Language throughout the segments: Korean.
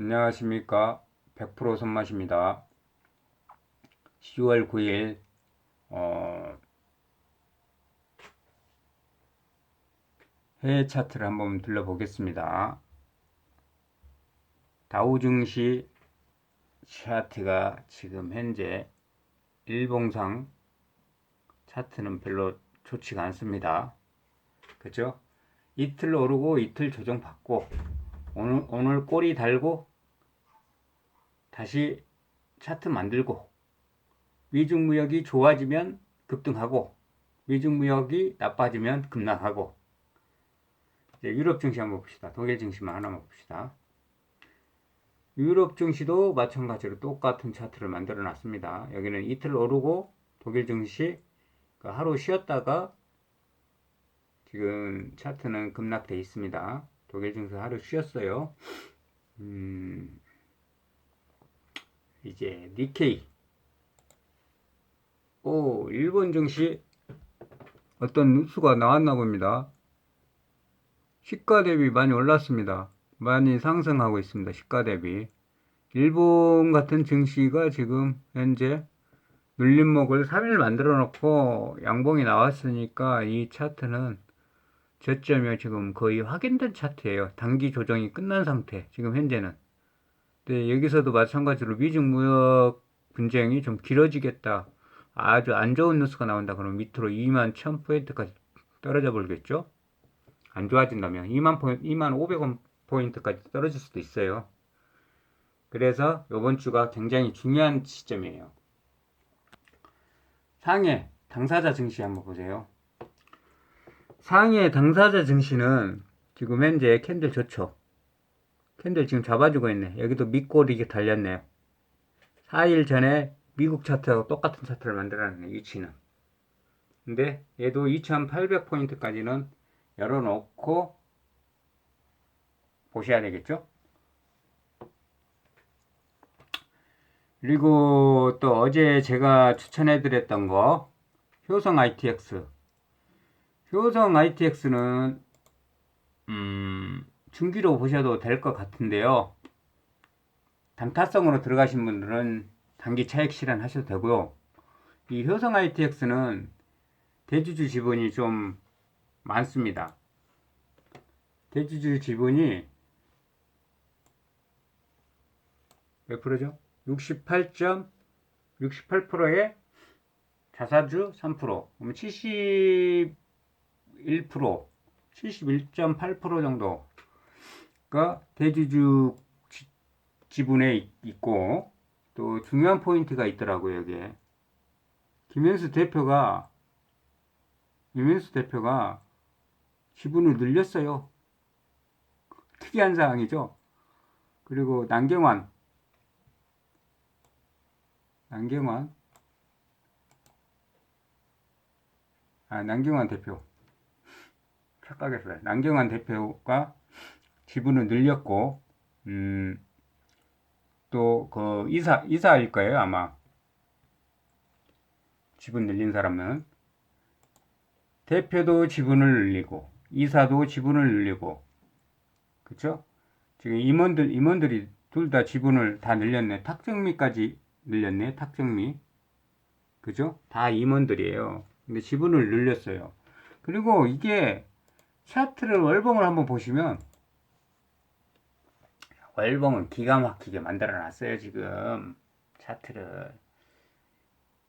안녕하십니까. 100% 손맛입니다. 10월 9일 어, 해외 차트를 한번 둘러보겠습니다. 다우 증시 차트가 지금 현재 일봉상 차트는 별로 좋지가 않습니다. 그죠? 이틀 오르고 이틀 조정받고 오늘, 오늘 꼬리 달고 다시 차트 만들고 미중 무역이 좋아지면 급등하고 미중 무역이 나빠지면 급락하고 이제 유럽 증시 한번 봅시다. 독일 증시만 하나만 봅시다. 유럽 증시도 마찬가지로 똑같은 차트를 만들어 놨습니다. 여기는 이틀 오르고 독일 증시 그 하루 쉬었다가 지금 차트는 급락돼 있습니다. 독일 증시 하루 쉬었어요. 음, 이제 니케이. 오, 일본 증시 어떤 뉴스가 나왔나 봅니다. 시가 대비 많이 올랐습니다. 많이 상승하고 있습니다. 시가 대비. 일본 같은 증시가 지금 현재 눌림목을 3일 만들어 놓고 양봉이 나왔으니까 이 차트는 저점이 지금 거의 확인된 차트예요. 단기 조정이 끝난 상태. 지금 현재는. 네, 여기서도 마찬가지로 미중 무역 분쟁이 좀 길어지겠다. 아주 안 좋은 뉴스가 나온다. 그러면 밑으로 2만 1000포인트까지 떨어져 버리겠죠? 안 좋아진다면 2만 포인트, 2만 500원 포인트까지 떨어질 수도 있어요. 그래서 이번 주가 굉장히 중요한 시점이에요. 상해 당사자 증시 한번 보세요. 상해 당사자 증시는 지금 현재 캔들 좋죠. 캔들 지금 잡아주고 있네. 여기도 이게 달렸네요. 4일 전에 미국 차트하고 똑같은 차트를 만들어놨네, 위치는. 근데 얘도 2800포인트까지는 열어놓고 보셔야 되겠죠? 그리고 또 어제 제가 추천해드렸던 거, 효성 ITX. 효성 ITX는, 음, 중기로 보셔도 될 것 같은데요. 단타성으로 들어가신 분들은 단기 차익 실현 하셔도 되고요. 이 효성 ITX는 대주주 지분이 좀 많습니다. 대주주 지분이 몇 프로죠? 68.68%에 자사주 3%, 그러면 71%, 71.8% 정도가 대주주 지분에 있고 또 중요한 포인트가 있더라고요 여기에. 김현수 대표가 김현수 대표가 지분을 늘렸어요. 특이한 사항이죠. 그리고 남경환. 남경환. 아 남경환 대표 착각했어요. 남경환 대표가 지분을 늘렸고 음, 또 그 이사 이사일 거예요 아마. 지분 늘린 사람은. 대표도 지분을 늘리고 이사도 지분을 늘리고 그쵸? 지금 임원들 임원들이 둘 다 지분을 다 늘렸네. 탁정미까지 늘렸네 탁정미. 그죠? 다 임원들이에요. 근데 지분을 늘렸어요. 그리고 이게 차트를 월봉을 한번 보시면 월봉은 기가 막히게 만들어 놨어요, 지금. 차트를.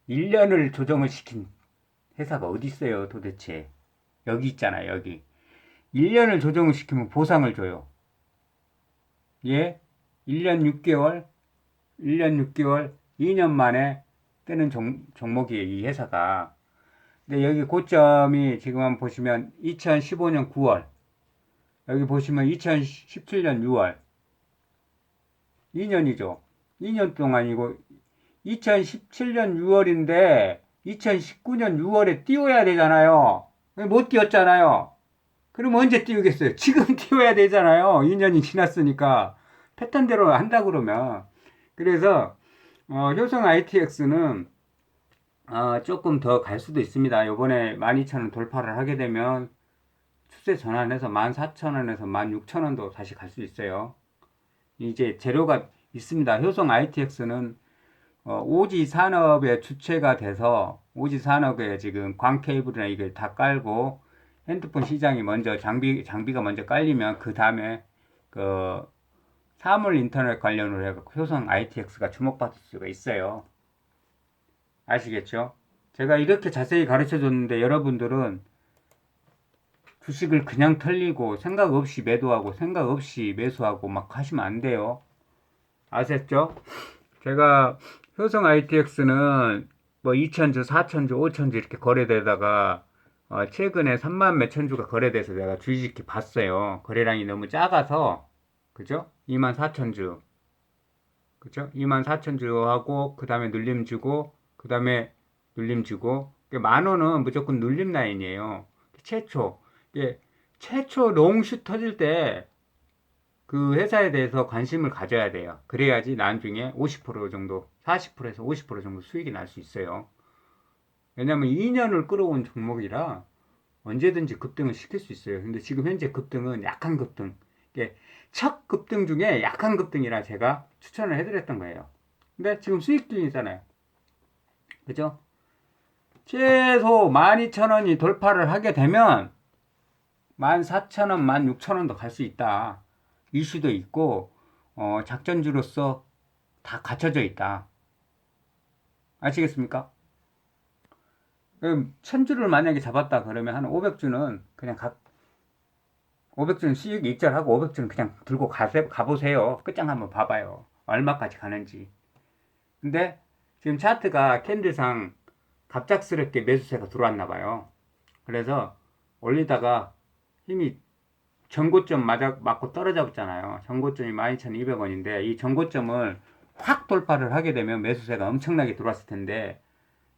1년을 조정을 시킨 회사가 어디 있어요, 도대체. 여기 있잖아요, 여기. 1년을 조정을 시키면 보상을 줘요. 예? 1년 6개월, 1년 6개월, 2년 만에 뜨는 종, 종목이에요, 이 회사가. 근데 여기 고점이 지금 한번 보시면 2015년 9월, 여기 보시면 2017년 6월, 2년이죠. 2년 동안이고 2017년 6월인데 2019년 6월에 띄워야 되잖아요. 못 띄웠잖아요. 그럼 언제 띄우겠어요? 지금 띄워야 되잖아요. 2년이 지났으니까 패턴대로 한다 그러면 그래서 어, 효성 ITX는 어, 조금 더 갈 수도 있습니다. 요번에 12,000원 돌파를 하게 되면 추세 전환해서 14,000원에서 16,000원도 다시 갈 수 있어요. 이제 재료가 있습니다. 효성 ITX는 어, 오지 산업의 주체가 돼서 오지 산업에 지금 광 케이블이나 이걸 다 깔고 핸드폰 시장이 먼저 장비 장비가 먼저 깔리면 그 다음에 그 사물 인터넷 관련으로 해갖고 효성 ITX가 주목받을 수가 있어요. 아시겠죠? 제가 이렇게 자세히 가르쳐 줬는데 여러분들은 주식을 그냥 털리고 생각 없이 매도하고 생각 없이 매수하고 막 하시면 안 돼요. 아셨죠? 제가 효성 ITX는 뭐 2천주, 4천주, 5천주 이렇게 거래되다가 어, 최근에 3만 몇천 주가 거래돼서 내가 주식이 봤어요. 거래량이 너무 작아서 그죠? 2만 4천 주 그죠? 2만 4천 주 하고 그 다음에 눌림 주고 그 다음에 눌림 주고 만 원은 무조건 눌림 라인이에요. 최초 이게 최초 롱슛 터질 때 그 회사에 대해서 관심을 가져야 돼요. 그래야지 나중에 50% 정도, 40%에서 50% 정도 수익이 날 수 있어요. 왜냐면 2년을 끌어온 종목이라 언제든지 급등을 시킬 수 있어요. 근데 지금 현재 급등은 약한 급등. 이게 첫 급등 중에 약한 급등이라 제가 추천을 해드렸던 거예요. 근데 지금 수익 중이잖아요. 그죠? 최소 12,000원이 돌파를 하게 되면 14,000원, 16,000원도 갈 수 있다. 이슈도 있고, 어, 작전주로서 다 갖춰져 있다. 아시겠습니까? 그럼 1000주를 만약에 잡았다 그러면 한 500주는 그냥 각 500주는 수익 익절하고 500주는 그냥 들고 가세, 가보세요. 끝장 한번 봐봐요. 얼마까지 가는지. 근데 지금 차트가 캔들상 갑작스럽게 매수세가 들어왔나 봐요. 그래서 올리다가 힘이 전고점 맞아, 맞고 떨어졌잖아요. 전고점이 12,200원인데 이 전고점을 확 돌파를 하게 되면 매수세가 엄청나게 들어왔을 텐데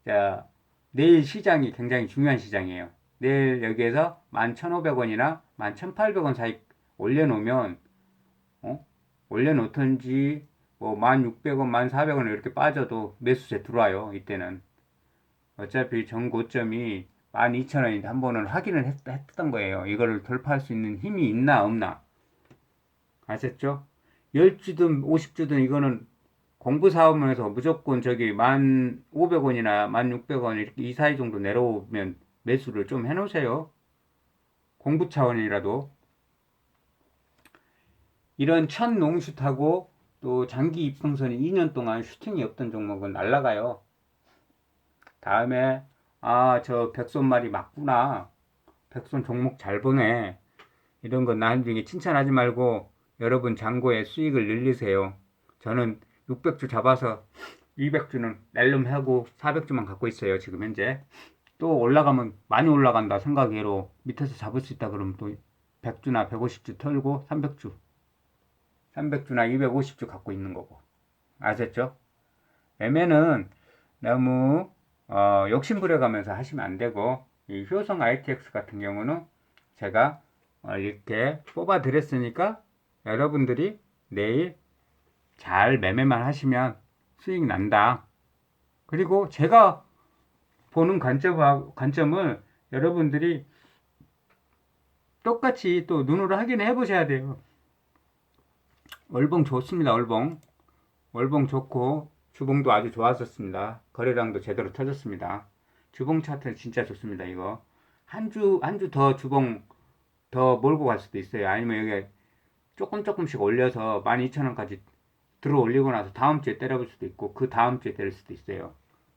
자, 내일 시장이 굉장히 중요한 시장이에요. 내일 여기에서 11,500원이나 11,800원 사이 올려놓으면 어? 올려놓든지 뭐 1,600원, 1,400원 이렇게 빠져도 매수세 들어와요. 이때는 어차피 전고점이 12,000원인데 한 번은 확인을 했, 했던 거예요. 이거를 돌파할 수 있는 힘이 있나 없나 아셨죠? 10주든 50주든 이거는 공부 사업에서 무조건 저기 1,500원이나 1,600원 이렇게 이 사이 정도 내려오면 매수를 좀 해놓으세요. 공부 차원이라도 이런 첫 농슛하고 또 장기 입풍선이 2년 동안 슈팅이 없던 종목은 날라가요. 다음에 아 저 백손 말이 맞구나. 백손 종목 잘 보네. 이런 건 나중에 칭찬하지 말고 여러분 잔고에 수익을 늘리세요. 저는 600주 잡아서 200주는 낼름하고 400주만 갖고 있어요. 지금 현재. 또 올라가면 많이 올라간다 생각외로 밑에서 잡을 수 있다 그러면 또 100주나 150주 털고 300주 300주나 250주 갖고 있는 거고 아셨죠? 매매는 너무 어, 욕심 부려가면서 하시면 안 되고 이 효성 ITX 같은 경우는 제가 어, 이렇게 뽑아 드렸으니까 여러분들이 내일 잘 매매만 하시면 수익 난다. 그리고 제가 보는 관점, 관점을 여러분들이 똑같이 또 눈으로 확인해 보셔야 돼요. 월봉 좋습니다, 월봉. 월봉 좋고, 주봉도 아주 좋았었습니다. 거래량도 제대로 터졌습니다. 주봉 차트 진짜 좋습니다, 이거. 한 주, 한 주 더 주봉 더 몰고 갈 수도 있어요. 아니면 여기 조금 조금씩 올려서 12,000원까지 들어 올리고 나서 다음 주에 때려볼 수도 있고, 그 다음 주에 때릴 수도 있어요.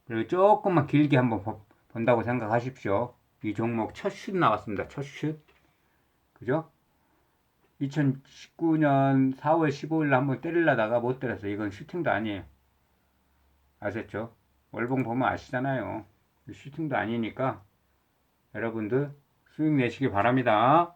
그리고 조금만 길게 한번 본다고 생각하십시오. 이 종목 첫 슛 나왔습니다. 첫 슛. 그죠? 2019년 4월 15일 날 한번 때리려다가 못 때려서 이건 슈팅도 아니에요. 아셨죠? 월봉 보면 아시잖아요. 슈팅도 아니니까 여러분들 수익 내시기 바랍니다.